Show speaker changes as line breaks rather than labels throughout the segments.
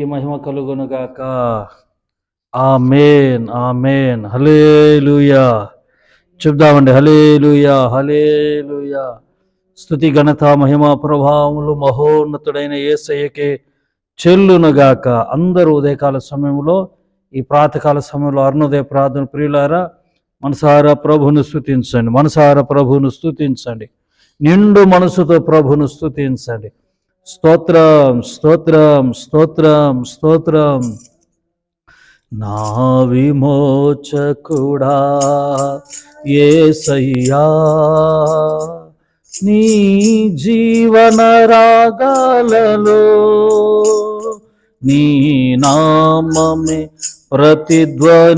దేవునికి మహిమ కలుగునుగాక. ఆ మేన్ హలేలుయా చెప్దామండి హలేలుయా హలేలుయా స్థుతి ఘనత మహిమ ప్రభావములు మహోన్నతుడైన ఏసయ్యకే చెల్లునుగాక. అందరూ ఉదయకాల సమయంలో ఈ ప్రాతకాల సమయంలో అరుణోదయ ప్రార్థన ప్రియులారా మనసారా ప్రభును స్థుతించండి మనసారా ప్రభును స్థుతించండి నిండు మనసుతో ప్రభును స్థుతించండి స్తోత్రం స్తోత్రం స్తోత్రం స్తోత్రం. నా విమోచకుడా ఏసయ్యా నీ జీవన రాగాలలో నీ నామమే ప్రతిధ్వనించేనే.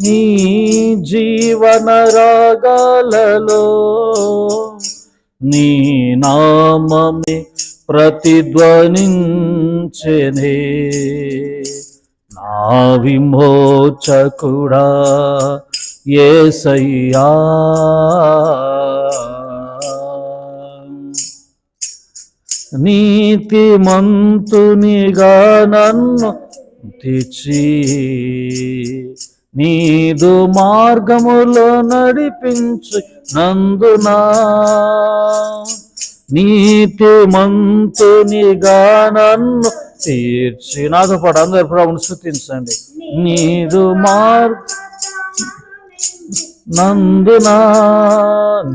నీ జీవన రాగాలలో నీ నామమే ప్రతిధ్వనించెనే. నా విమోచకుడా ఏసయ్యా. నీతిమంతునిగా నన్ను తెచ్చి నీదు మార్గములో నడిపించు నందునా. నీతిమంతునిగా నన్ను తీర్చి నాతో పాటు. అందరు ప్రభుని స్థుతించండి నీదు మార్గ నందునా.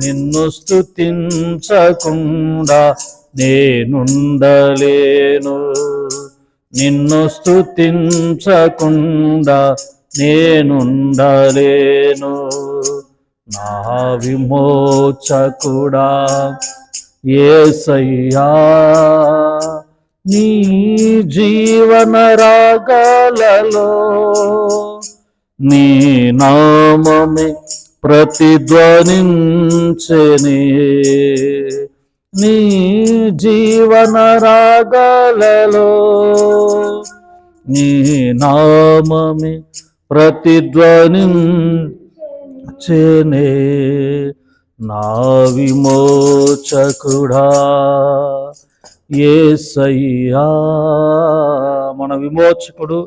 నిన్ను స్థుతించకుండా నేనుండలేను. నిన్ను స్థుతించకుండా నేనుండలేను. నా విమోచకుడా ఏసయ్యా నీ జీవన రాగాలలో నీ నామమే ప్రతిధ్వనించని. నీ జీవన రాగాలలో నీ నామమే ప్రతిధ్వని చేనే నా విమోచకుడా. ఏసయ్యా మన విమోచకుడు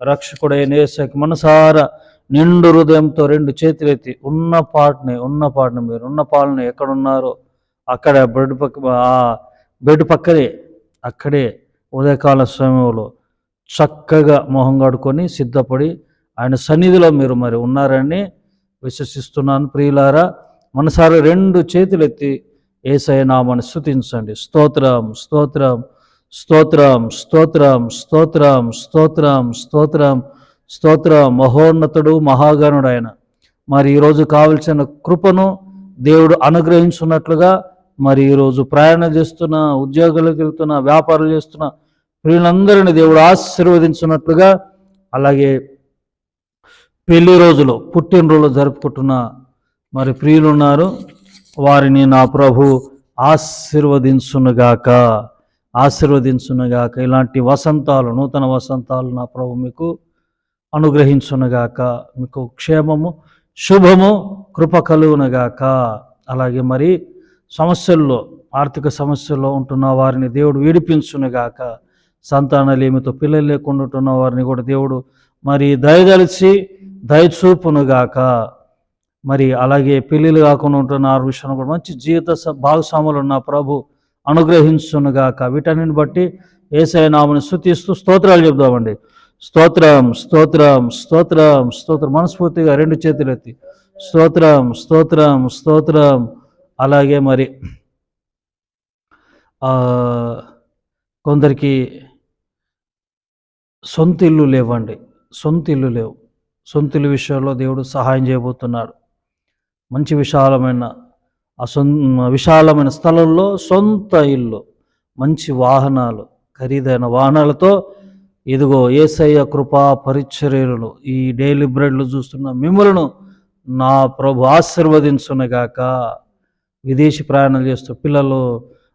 రక్షకుడైన ఏసకి మనసారా నిండు హృదయంతో రెండు చేతులెత్తి ఉన్న పాటని ఉన్న పాటని మీరు ఉన్న పాలని ఎక్కడున్నారో అక్కడ బెడ్ పక్క ఆ బెడ్ పక్కనే అక్కడే ఉదయకాల సమయంలో చక్కగా మొహం కడుకొని సిద్ధపడి ఆయన సన్నిధిలో మీరు మరి ఉన్నారని విశ్వసిస్తున్నాను. ప్రియులారా మనసారి రెండు చేతులెత్తి ఏసయ నామని స్థుతించండి స్తోత్రం స్తోత్రం స్తోత్రం స్తోత్రం స్తోత్రం స్తోత్రం స్తోత్రం స్తోత్రం. మహోన్నతుడు మహాగణుడు ఆయన మరి ఈరోజు కావలసిన కృపను దేవుడు అనుగ్రహించున్నట్లుగా మరి ఈరోజు ప్రయాణం చేస్తున్న ఉద్యోగాలకు వెళ్తున్న వ్యాపారాలు చేస్తున్న ప్రియులందరినీ దేవుడు ఆశీర్వదించున్నట్లుగా అలాగే పెళ్ళి రోజులు పుట్టినరోజులు జరుపుకుంటున్న మరి ప్రియులున్నారు. వారిని నా ప్రభు ఆశీర్వదించునుగాక ఆశీర్వదించునుగాక. ఇలాంటి వసంతాలు నూతన వసంతాలు నా ప్రభు మీకు అనుగ్రహించునుగాక. మీకు క్షేమము శుభము కృప కలుగునుగాక. అలాగే మరి సమస్యల్లో ఆర్థిక సమస్యల్లో ఉంటున్న వారిని దేవుడు విడిపించునుగాక. సంతానలేమితో పిల్లలు లేకుండా ఉంటున్న వారిని కూడా దేవుడు మరి దయదలిచి దయచూపునుగాక మరి అలాగే పెళ్ళిళ్ళు కాకుండా ఉంటున్న ఆ విషయంలో కూడా మంచి జీవిత భాగస్వాములు ఉన్న ప్రభు అనుగ్రహించునుగాక వీటన్నిటిని బట్టి ఏసఐ నామని స్థుతిస్తూ స్తోత్రాలు చెప్దామండి స్తోత్రం స్తోత్రం స్తోత్రం స్తోత్రం. మనస్ఫూర్తిగా రెండు చేతులు ఎత్తి. స్తోత్రం స్తోత్రం స్తోత్రం. అలాగే మరి కొందరికి సొంత ఇల్లు లేవండి. సొంత ఇల్లు లేవు. సొంతుల విషయంలో దేవుడు సహాయం చేయబోతున్నాడు. మంచి విశాలమైన ఆ సొం విశాలమైన స్థలంలో సొంత ఇల్లు మంచి వాహనాలు ఖరీదైన వాహనాలతో ఇదిగో ఏసయ్య కృపా పరిచర్యలు ఈ డైలీ బ్రెడ్లు చూస్తున్న మిమ్మలను నా ప్రభు ఆశీర్వదించునగాక. విదేశీ ప్రయాణాలు చేస్తూ పిల్లలు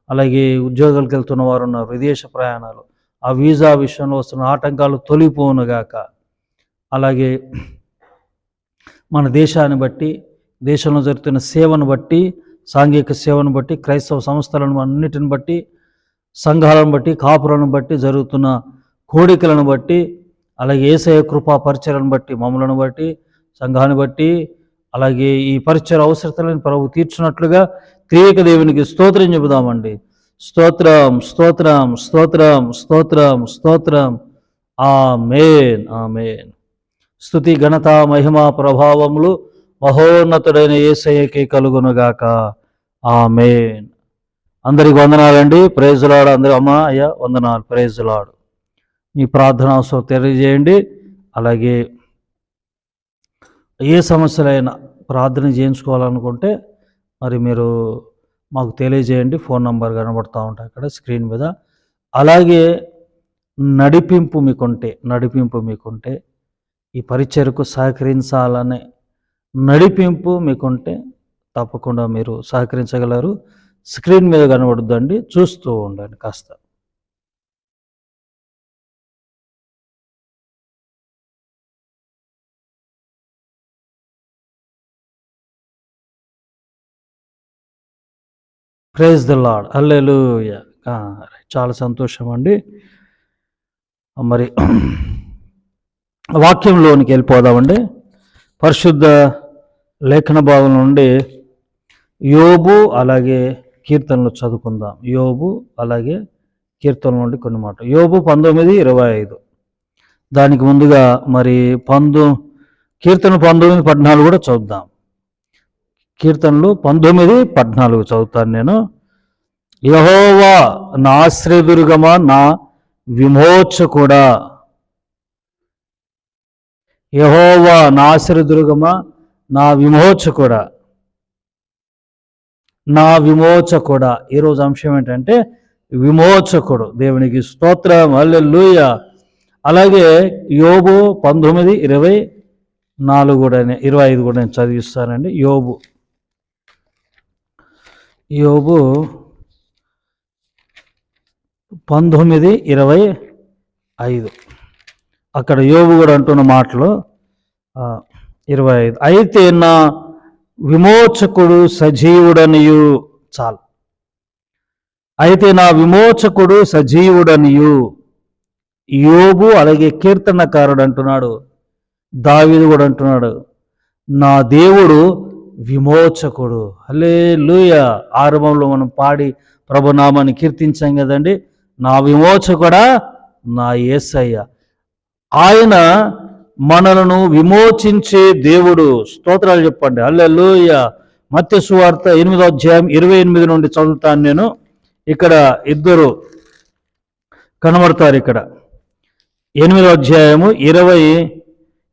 అలాగే ఉద్యోగాలకు వెళ్తున్న వారు ఉన్నారు విదేశ ప్రయాణాలు. ఆ వీసా విషయంలో వస్తున్న ఆటంకాలు తొలిపోనుగాక అలాగే మన దేశాన్ని బట్టి దేశంలో జరుగుతున్న సేవను బట్టి సాంఘిక సేవను బట్టి క్రైస్తవ సంస్థలను అన్నిటిని బట్టి సంఘాలను బట్టి కాపులను బట్టి జరుగుతున్న కోడికలను బట్టి అలాగే ఏసయ కృపా పరిచయలను బట్టి మమ్మలను బట్టి సంఘాన్ని బట్టి అలాగే ఈ పరిచయ అవసరతలను ప్రభు తీర్చినట్లుగా త్రియక దేవునికి స్తోత్రం చెబుదామండి. స్తోత్రం స్తోత్రం స్తోత్రం స్తోత్రం స్తోత్రం. ఆ మేన్ ఆ మేన్ స్థుతి ఘనత మహిమ ప్రభావములు మహోన్నతుడైన ఏసయ్యకి కలుగునుగాక. ఆ అందరికి వందనాలండి. ప్రేజులాడు అందరి. అమ్మ అయ్యా వందనాలు. ప్రేజులాడు మీ ప్రార్థన తెలియజేయండి. అలాగే ఏ సమస్యలైనా ప్రార్థన చేయించుకోవాలనుకుంటే మరి మీరు మాకు తెలియజేయండి. ఫోన్ నంబర్ కనబడుతూ ఉంటాయి అక్కడ స్క్రీన్ మీద. అలాగే నడిపింపు మీకుంటే నడిపింపు మీకుంటే ఈ పరిచయకు సహకరించాలనే నడిపింపు మీకుంటే తప్పకుండా మీరు సహకరించగలరు. స్క్రీన్ మీద కనబడుద్దండి చూస్తూ ఉండండి కాస్త. ప్రేజ్ ద లాడ్ అల్లెలు చాలా సంతోషం అండి మరి వాక్యంలోనికి వెళ్ళిపోదామండి. పరిశుద్ధ లేఖన భాగం నుండి యోబు అలాగే కీర్తనలు చదువుకుందాం. యోబు అలాగే కీర్తనల నుండి కొన్ని మాట యోబు పంతొమ్మిది ఇరవై ఐదు. దానికి ముందుగా మరి పంతొ కీర్తన పంతొమ్మిది పద్నాలుగు కూడా చదువుదాం. కీర్తనలు పంతొమ్మిది పద్నాలుగు చదువుతాను నేను. యహోవా నా ఆశ్రయదుర్గమా నా విమోచకుడా యహోవా నా ఆశ్రయదుర్గమా నా విమోచకుడా? నా విమోచకుడా? ఈరోజు అంశం ఏంటంటే విమోచకుడు. దేవునికి స్తోత్రం. అల్లెలుయ అలాగే యోబు పంతొమ్మిది ఇరవై నాలుగు కూడా ఇరవై ఐదు కూడా నేను చదివిస్తానండి. యోబు. యోబు పంతొమ్మిది ఇరవై ఐదు. అక్కడ యోబు కూడా అంటున్న మాటలు ఇరవై ఐదు. అయితే నా విమోచకుడు సజీవుడనియు చాలు. అయితే నా విమోచకుడు సజీవుడనియు. యోబు అలాగే కీర్తనకారుడు అంటున్నాడు దావిదు కూడా అంటున్నాడు నా దేవుడు విమోచకుడు. హలే లూయ ఆరంభంలో మనం పాడి ప్రభునామాన్ని కీర్తించాం కదండి. నా విమోచకుడా? నా యేసయ్య ఆయన మనలను విమోచించే దేవుడు. స్తోత్రాలు చెప్పండి. అల్లెల్లోయ మత్స్య సువార్త ఎనిమిదో అధ్యాయం ఇరవై ఎనిమిది నుండి చదువుతాను నేను. ఇక్కడ ఇద్దరు కనబడతారు ఇక్కడ. ఎనిమిదో అధ్యాయము ఇరవై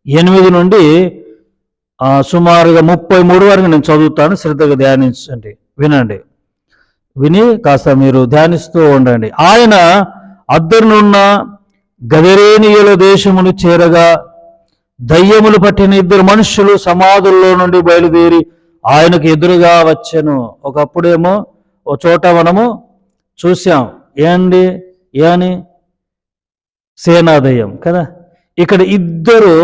ఎనిమిది నుండి సుమారుగా ముప్పై మూడు వరకు నేను చదువుతాను. శ్రద్ధగా ధ్యానించండి. వినండి. విని కాస్త మీరు ధ్యానిస్తూ ఉండండి. ఆయన అద్దరునున్న గదరేనియుల దేశమును చేరగా దయ్యములు పట్టిన ఇద్దరు మనుషులు సమాధుల్లో నుండి బయలుదేరి ఆయనకు ఎదురుగా వచ్చెను. ఒకప్పుడేమో ఓ చోట మనము చూసాం ఏండి ఏ అని కదా? ఇక్కడ ఇద్దరు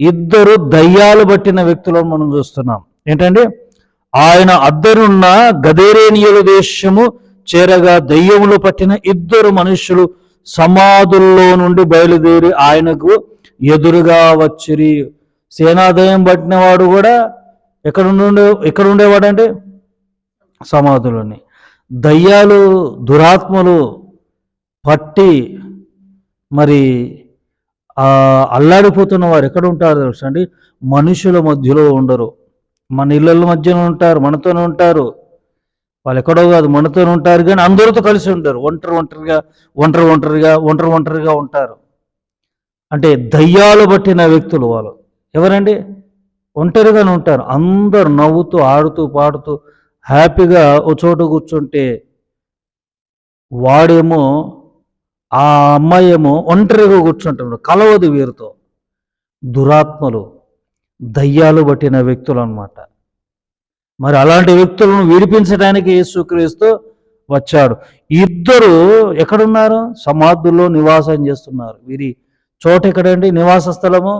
ఇద్దరు దయ్యాలు పట్టిన వ్యక్తులను మనం చూస్తున్నాం. ఏంటండి? ఆయన అద్దరున్న గదేరేనియుల దేశము చేరగా దయ్యములు పట్టిన ఇద్దరు మనుషులు సమాధుల్లో నుండి బయలుదేరి ఆయనకు ఎదురుగా వచ్చిరి. సేనాదయం పట్టిన వాడు కూడా ఎక్కడ ఉండే ఎక్కడ ఉండేవాడంటే సమాధులని దయ్యాలు దురాత్మలు పట్టి మరి అల్లాడిపోతున్న వారు ఎక్కడ ఉంటారు తెలుసు అండి? మనుషుల మధ్యలో ఉండరు. మన ఇళ్ళ మధ్యన ఉంటారు మనతోనే ఉంటారు. వాళ్ళు ఎక్కడో కాదు మనతోనే ఉంటారు కానీ అందరితో కలిసి ఉంటారు ఒంటరి ఒంటరిగా ఒంటరి ఒంటరిగా ఒంటరి ఒంటరిగా ఉంటారు. అంటే దయ్యాలు పట్టిన వ్యక్తులు వాళ్ళు. ఎవరండి? ఒంటరిగానే ఉంటారు. అందరు నవ్వుతూ ఆడుతూ పాడుతూ హ్యాపీగా ఓ చోట కూర్చుంటే వాడేమో ఆ అమ్మాయి ఏమో ఒంటరిగా కూర్చుంటాడు. కలవదు వీరితో. దురాత్మలు దయ్యాలు పట్టిన వ్యక్తులు అనమాట మరి అలాంటి వ్యక్తులను విడిపించడానికి యేసుక్రీస్తు వచ్చాడు. ఇద్దరు ఎక్కడున్నారు? సమాధుల్లో నివాసం చేస్తున్నారు. వీరి చోటు ఎక్కడండి? నివాస స్థలము?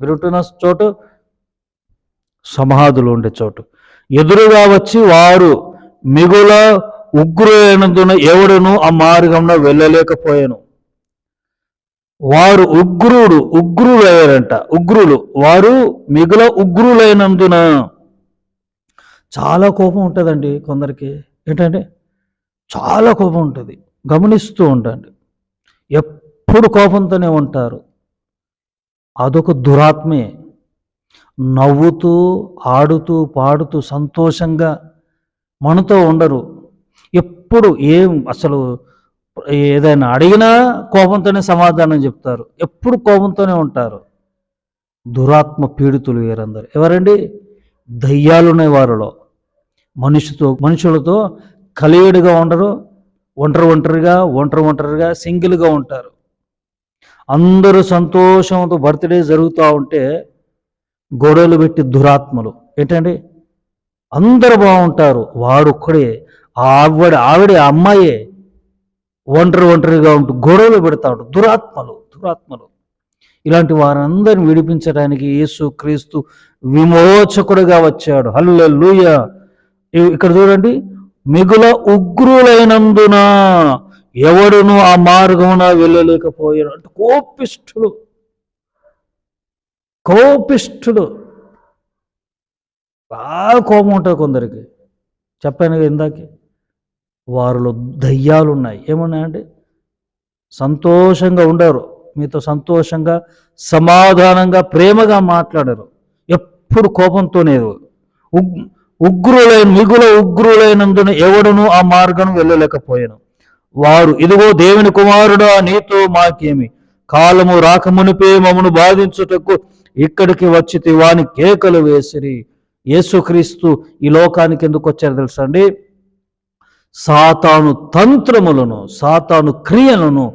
వీరుంటున్న చోటు? సమాధులు ఉండే చోటు. ఎదురుగా వచ్చి వారు మిగుల ఉగ్రులైనందున ఎవడును ఆ మార్గంలో వెళ్ళలేకపోయాను. వారు ఉగ్రుడు ఉగ్రులయ్యారంట ఉగ్రులు. వారు మిగుల ఉగ్రులైనందున చాలా కోపం ఉంటుందండి కొందరికి. ఏంటంటే చాలా కోపం ఉంటుంది. గమనిస్తూ ఉండండి. ఎప్పుడు కోపంతోనే ఉంటారు. అదొక దురాత్మే. నవ్వుతూ ఆడుతూ పాడుతూ సంతోషంగా మనతో ఉండరు. ఎప్పుడు ఏం అసలు ఏదైనా అడిగినా కోపంతోనే సమాధానం చెప్తారు. ఎప్పుడు కోపంతోనే ఉంటారు. దురాత్మ పీడితులు వీరందరూ. ఎవరండి? దయ్యాలున్నాయి వారిలో. మనిషితో మనుషులతో కలియుడిగా ఉండరు ఒంటరి ఒంటరిగా ఒంటరి ఒంటరిగా సింగిల్గా ఉంటారు. అందరూ సంతోషంతో బర్త్డే జరుగుతూ ఉంటే గొడవలు పెట్టి దురాత్మలు. ఏంటండి? అందరూ బాగుంటారు వాడొక్కడే ఆవిడ ఆవిడ అమ్మాయే ఒంటరి ఒంటరిగా ఉంటూ గొడవలు పెడతా ఉంటారు దురాత్మలు దురాత్మలు. ఇలాంటి వారందరిని విడిపించడానికి యేసు క్రీస్తు విమోచకుడుగా వచ్చాడు. హల్లెలూయ. లూయ ఇక్కడ చూడండి మిగుల ఉగ్రులైనందున ఎవడును ఆ మార్గమున వెళ్ళలేకపోయాడు. అంటే కోపిష్ఠుడు. కోపిష్ఠుడు. బాగా కోపం ఉంటుంది కొందరికి. చెప్పాను ఇందాకే. వారిలో దయ్యాలు ఉన్నాయి ఏమున్నాయంటే సంతోషంగా ఉండరు. మీతో సంతోషంగా సమాధానంగా ప్రేమగా మాట్లాడరు. ఎప్పుడు కోపంతోనే ఉగ్ ఉగ్రులైన మిగుల ఉగ్రులైనందున ఎవడును ఆ మార్గం వెళ్ళలేకపోయాను. వారు ఇదిగో దేవుని కుమారుడా నీతో మాకేమి? కాలము రాకమునిపే మమ్మను బాధించుటకు ఇక్కడికి వచ్చి వాని కేకలు వేసిరి. యేసుక్రీస్తు ఈ లోకానికి ఎందుకు వచ్చారు తెలుసా అండి? సాతాను తంత్రములను సాతాను క్రియలను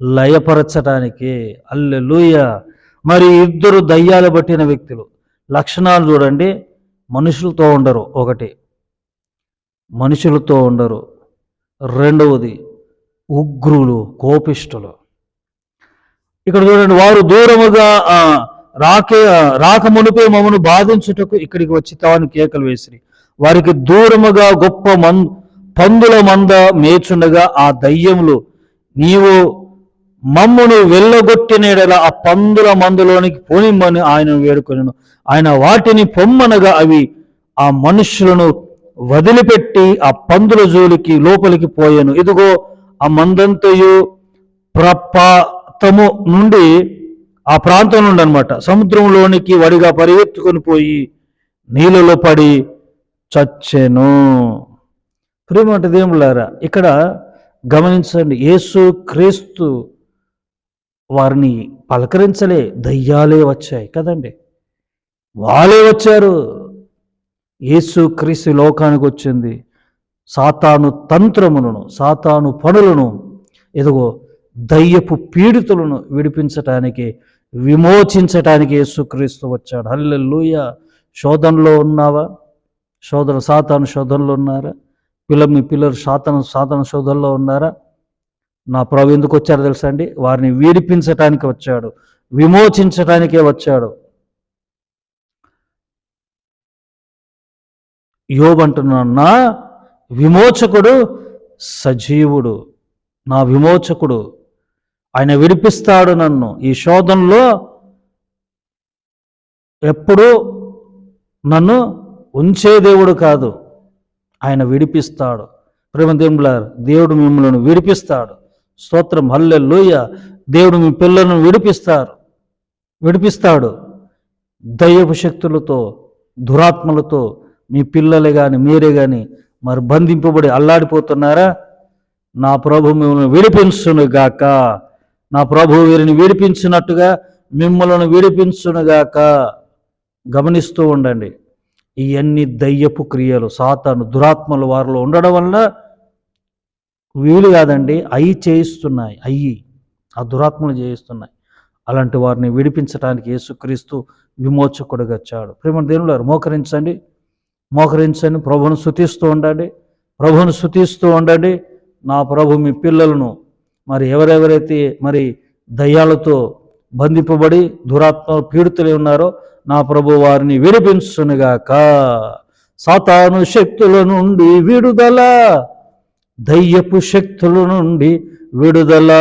లయపరచడానికి అల్లెలుయ మరి ఇద్దరు దయ్యాలు పట్టిన వ్యక్తులు. లక్షణాలు చూడండి. మనుషులతో ఉండరు. ఒకటి. మనుషులతో ఉండరు. రెండవది ఉగ్రులు కోపిష్ఠులు. ఇక్కడ చూడండి వారు దూరముగా రాకే రాక మునిపే మమ్మను బాధించుటకు ఇక్కడికి వచ్చి తాను కేకలు వేసిరి. వారికి దూరముగా గొప్ప మన్ పందుల మంద మేచుండగా ఆ దయ్యములు నీవు మమ్మును వెళ్ళగొట్టినడల ఆ పందుల మందులోనికి పోనిమ్మని ఆయన వేడుకొనను. ఆయన వాటిని పొమ్మనగా అవి ఆ మనుషులను వదిలిపెట్టి ఆ పందుల జోలికి లోపలికి పోయాను. ఇదిగో ఆ మందంతయు ప్రపాతము నుండి ఆ ప్రాంతం నుండి అనమాట సముద్రంలోనికి వడిగా పరిగెత్తుకొని పోయి నీళ్ళలో పడి చచ్చెను. ప్రేమట దేవులారా ఇక్కడ గమనించండి. యేసు క్రీస్తు వారిని పలకరించలే దయ్యాలే వచ్చాయి కదండి. వాళ్ళే వచ్చారు. యేసు క్రీస్తు లోకానికి వచ్చింది. సాతాను తంత్రములను సాతాను పనులను ఎదుగో దయ్యపు పీడితులను విడిపించటానికి విమోచించటానికి యేసుక్రీస్తు వచ్చాడు. హల్లెల్లుయ శోధనలో ఉన్నావా? శోధన సాతాను శోధనలో ఉన్నారా? పిల్ల మీ పిల్లలు సాతాను సాతాను శోధనలో ఉన్నారా? నా ప్రభు ఎందుకు వచ్చారో తెలుసా అండి? వారిని విడిపించటానికి వచ్చాడు. విమోచించటానికే వచ్చాడు. యోబంటున్నాడు నా విమోచకుడు సజీవుడు. నా విమోచకుడు. ఆయన విడిపిస్తాడు నన్ను. ఈ శోధనలో ఎప్పుడూ నన్ను ఉంచే దేవుడు కాదు. ఆయన విడిపిస్తాడు. ప్రేమ దేవుడు దేవుడు మిమ్మల్ని విడిపిస్తాడు. స్తోత్రం. హల్లెలూయ. దేవుడు మీ పిల్లలను విడిపిస్తారు. విడిపిస్తాడు. దయ్యపు శక్తులతో దురాత్మలతో మీ పిల్లలే కానీ మీరే కానీ మరి బంధింపబడి అల్లాడిపోతున్నారా? నా ప్రభు మిమ్మల్ని విడిపించునుగాక. నా ప్రభు వీరిని విడిపించినట్టుగా మిమ్మల్ని విడిపించునుగాక. గమనిస్తూ ఉండండి. ఇవన్నీ దయ్యపు క్రియలు. సాతాను దురాత్మలు వారిలో ఉండడం వల్ల వీలు కాదండి. అయి చేయిస్తున్నాయి. అయ్యి ఆ దురాత్మలు చేయిస్తున్నాయి. అలాంటి వారిని విడిపించడానికి యేసుక్రీస్తు విమోచకుడుగా వచ్చాడు ప్రేమ దేవుడు మోకరించండి. మోకరించండి. ప్రభును శుతిస్తూ ఉండండి. ప్రభును శుతిస్తూ ఉండండి. నా ప్రభు మీ పిల్లలను మరి ఎవరెవరైతే మరి దయ్యాలతో బంధింపబడి దురాత్మ పీడితులై ఉన్నారో నా ప్రభు వారిని విడిపించునుగాక. సాతాను శక్తుల నుండి విడుదల. దయ్యపు శక్తుల నుండి విడుదల.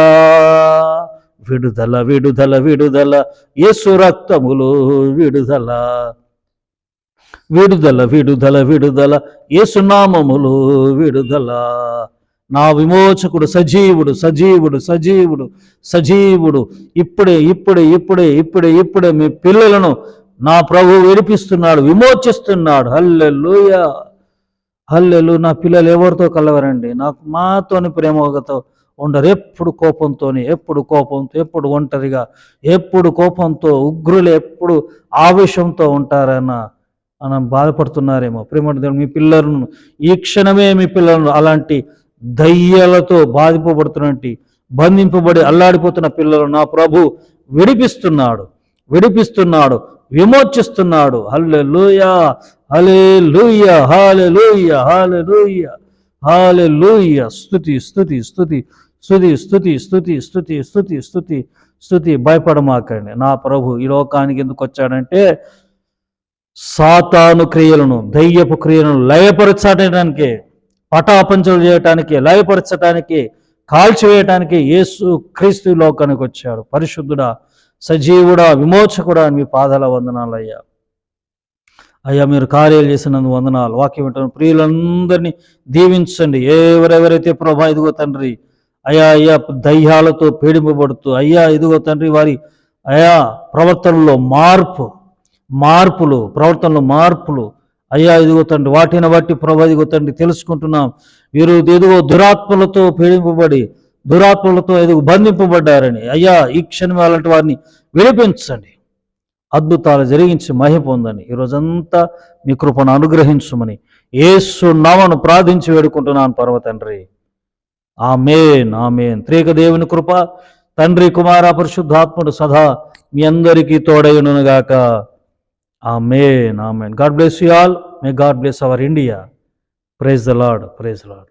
విడుదల విడుదల విడుదల. యేసు రక్తములు విడుదల. విడుదల విడుదల విడుదల. యేసునామములు విడుదల. నా విమోచకుడు సజీవుడు సజీవుడు సజీవుడు సజీవుడు. ఇప్పుడే ఇప్పుడే ఇప్పుడే ఇప్పుడే ఇప్పుడే మీ పిల్లలను నా ప్రభు విడిపిస్తున్నాడు విమోచిస్తున్నాడు. హల్లెలూయ. హల్లెలు నా పిల్లలు ఎవరితో కలవరండి? నాకు మాతోని ప్రేమతో ఉండరు. ఎప్పుడు కోపంతోని ఎప్పుడు కోపంతో ఎప్పుడు ఒంటరిగా ఎప్పుడు కోపంతో ఉగ్రులు ఎప్పుడు ఆవేశంతో ఉంటారన్న మనం బాధపడుతున్నారేమో. ప్రేమ మీ పిల్లలను ఈ క్షణమే మీ పిల్లలను అలాంటి దయ్యాలతో బాధింపబడుతున్నట్టు బంధింపబడి అల్లాడిపోతున్న పిల్లలు నా ప్రభు విడిపిస్తున్నాడు. విడిపిస్తున్నాడు. విమోచిస్తున్నాడు. హల్లే లూయా హలే లూయ హాలే లూయ హాలే లూయ హాలే లూయ స్థుతి స్థుతి స్థుతి స్థుతి స్థుతి స్థుతి స్థుతి స్థుతి స్థుతి స్థుతి భయపడమాకండి. నా ప్రభు ఈ లోకానికి ఎందుకు వచ్చాడంటే సాతాను క్రియలను దయ్యపు క్రియలను లయపరచడానికి పటాపంచలు చేయటానికి లయపరచటానికి కాల్చివేయటానికి యేసు క్రీస్తు లోకానికి వచ్చాడు. పరిశుద్ధుడా సజీవుడా విమోచకుడా అని మీ పాదాల వందనాలు అయ్యా అయ్యా మీరు కార్యాలు చేసినందు వందనాలు. వాక్యం వింటున్న ప్రియులందరినీ దీవించండి. ఎవరెవరైతే ప్రభా ఇదిగో తండ్రి అయ్యా అయ్యా దయ్యాలతో పీడింపబడుతూ అయ్యా ఇదిగో తండ్రి వారి అయా ప్రవర్తనలో మార్పు మార్పులు ప్రవర్తనలో మార్పులు. అయ్యా ఇదిగో తండ్రి వాటిని బట్టి ప్రభా ఇదిగో తండ్రి తెలుసుకుంటున్నాం. వీరు ఎదుగో దురాత్మలతో పీడింపబడి దురాత్మలతో ఏదో బంధింపబడ్డారని. అయ్యా ఈ క్షణం అలాంటి వారిని విడిపించండి. అద్భుతాలు జరిగించి మహిమ పొందని ఈరోజంతా మీ కృపను అనుగ్రహించమని ఏసు నామను ప్రార్థించి వేడుకుంటున్నాను పర్వ తండ్రి. Amen amen. త్రేక దేవుని కృప తండ్రి కుమార పరిశుద్ధాత్ముడు సదా మీ అందరికీ తోడైనగాక amen amen. God bless you all. May God bless our India. Praise the Lord praise Lord